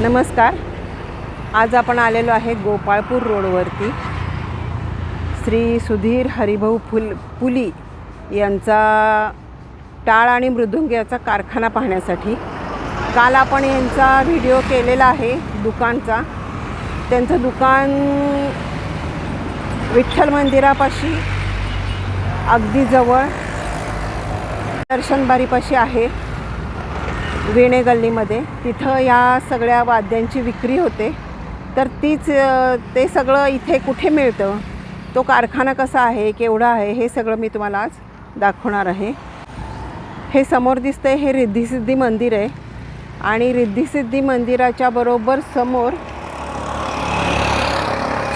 नमस्कार. आज आपण आलेलो आहे गोपाळपूर रोडवरती. श्री सुधीर हरिभाऊ फुल पुली यांचा टाळ आणि मृदुंग याचा कारखाना पाहण्यासाठी. काल आपण यांचा व्हिडिओ केलेला आहे दुकानचा. त्यांचं दुकान विठ्ठल मंदिरापाशी अगदी जवळ. दर्शनबारीपाशी आहे. विणे गल्लीमध्ये तिथं या सगळ्या वाद्यांची विक्री होते. तर तीच ते सगळं इथे कुठे मिळतं? तो कारखाना कसा आहे? केवढा आहे? हे सगळं मी तुम्हाला आज दाखवणार आहे. हे समोर दिसतंय हे रिद्धिसिद्धी मंदिर आहे. आणि रिद्धिसिद्धी मंदिराच्या बरोबर समोर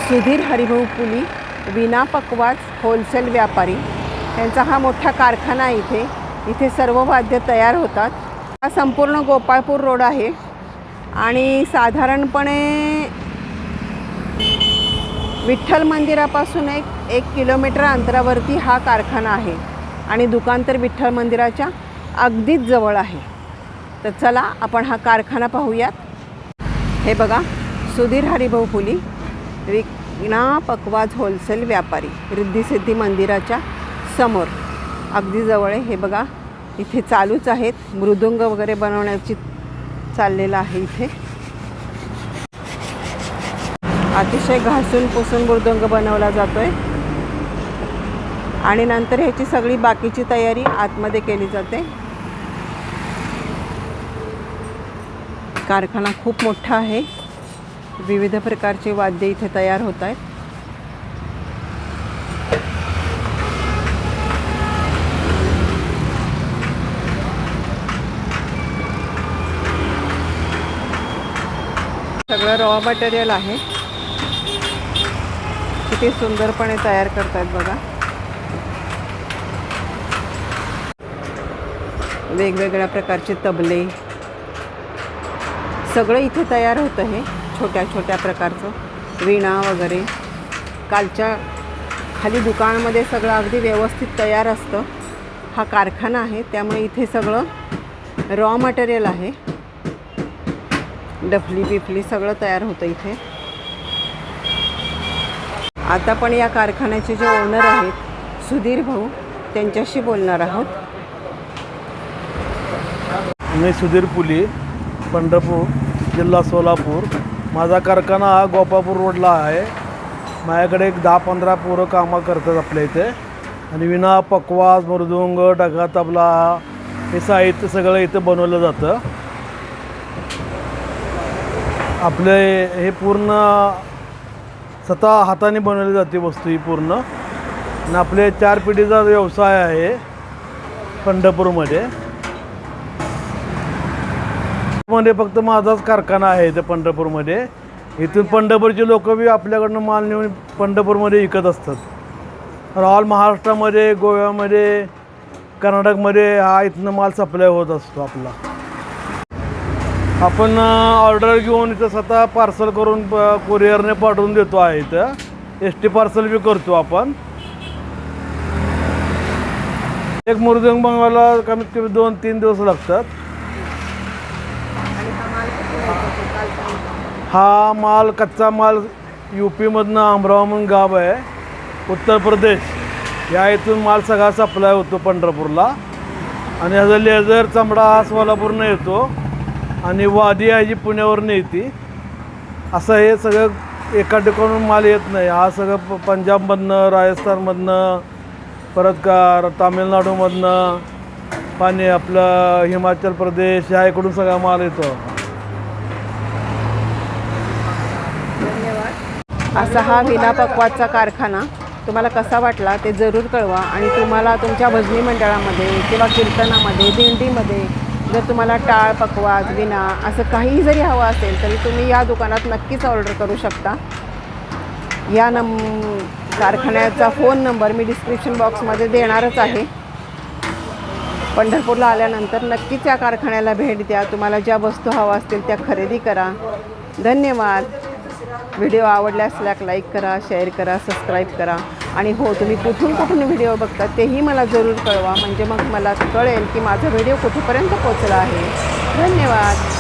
सुधीर हरिभाऊ पुली विना पकवाज होलसेल व्यापारी. यांचा हा मोठा कारखाना आहे इथे. इथे सर्व वाद्य तयार होतात. हा संपूर्ण गोपाळपूर रोड आहे. आणि साधारणपणे विठ्ठल मंदिरापासून एक एक किलोमीटर अंतरावरती हा कारखाना आहे. आणि दुकान तर विठ्ठल मंदिराच्या अगदीच जवळ आहे. तर चला आपण हा कारखाना पाहूयात. हे बघा सुधीर हरिभाऊ फुली विकणा पकवाज होलसेल व्यापारी रिद्धिसिद्धी मंदिराच्या समोर. अगदी जवळ आहे हे बघा. इथे चालूच आहेत. मृदुंग वगैरे बनवण्याची चाललेलं आहे इथे. अतिशय घासून पुसून मृदुंग बनवला जातो आहे आणि नंतर ह्याची सगळी बाकीची तयारी आतमध्ये केली जाते. कारखाना खूप मोठा आहे. विविध प्रकारचे वाद्य इथे तयार होत आहेत. सगळं रॉ मटेरियल आहे. किती सुंदरपणे तयार करतात बघा. वेगवेगळ्या प्रकारचे तबले. सगळं इथे तयार होतं हे छोट्या छोट्या प्रकारचं. वीणा वगैरे. कालच्या खाली दुकानामध्ये सगळं अगदी व्यवस्थित तयार असतं. हा कारखाना आहे त्यामुळे इथे सगळं रॉ मटेरियल आहे. डफली बिफली सगळं तयार होतं इथे. आता पण या कारखान्याचे जे ओनर आहेत सुधीर भाऊ त्यांच्याशी बोलणार आहोत. मी सुधीर पुली पंढरपूर जिल्हा सोलापूर. माझा कारखाना हा गोपापूर रोडला आहे. माझ्याकडे एक दहा पंधरा पोरं कामं करतात आपल्या इथे. आणि विना पकवास मृदुंग डगा तबला हे साहित्य सगळं इथं बनवलं जातं. आपले हे पूर्ण स्वतः हाताने बनवली जाते वस्तू ही पूर्ण. आणि आपले चार पिढीचा व्यवसाय आहे पंढरपूरमध्ये. मध्ये फक्त माझाच कारखाना आहे इथे पंढरपूरमध्ये. इथून पंढरपूरचे लोक बी आपल्याकडनं माल नेऊन पंढरपूरमध्ये विकत असतात. ऑल महाराष्ट्रामध्ये गोव्यामध्ये कर्नाटकमध्ये हा इथनं माल सप्लाय होत असतो आपला. आपण ऑर्डर घेऊन इथं स्वतः पार्सल करून कुरिअरने पाठवून देतो आहे इथं. एस टी पार्सल बी करतो आपण. एक मुर्दंग बनवायला कमीत कमी दोन तीन दिवस लागतात. हा माल कच्चा माल यू पीमधनं अमरावती म्हणून गाव आहे. उत्तर प्रदेश. या इथून माल सगळा सप्लाय होतो पंढरपूरला. आणि ह्याचा लेझर चमडा हा सोलापूरनं येतो. आणि वादी आहे जी पुण्यावरून येते. असं हे सगळं एका ठिकाणून माल येत नाही. हा सगळं प- पंजाबमधनं राजस्थानमधनं परत का तामिळनाडूमधनं पाणी आपलं हिमाचल प्रदेश ह्या इकडून सगळा माल येतो. असा हा विना पकवाजचा कारखाना. तुम्हाला कसा वाटला ते जरूर कळवा आणि तुम्हाला तुमच्या भजनी मंडळामध्ये किंवा कीर्तनामध्ये दिंडीमध्ये जर तुम्हाला टाळ पकवाज विना असं काही जरी हवं असेल तरी तुम्ही या दुकानात नक्कीच ऑर्डर करू शकता. या नम कारखान्याचा फोन नंबर मी डिस्क्रिप्शन बॉक्समध्ये देणारच आहे. पंढरपूरला आल्यानंतर नक्कीच या कारखान्याला भेट द्या. तुम्हाला ज्या वस्तू हव्या असतील त्या खरेदी करा. धन्यवाद. व्हिडिओ आवडल्यास लाईक करा शेअर करा सबस्क्राईब करा. आणि हो तुम्ही कुठून कुठून व्हिडिओ बघता तेही मला जरूर कळवा. म्हणजे मग मला कळेल की माझा व्हिडिओ कुठेपर्यंत पोचला आहे. धन्यवाद.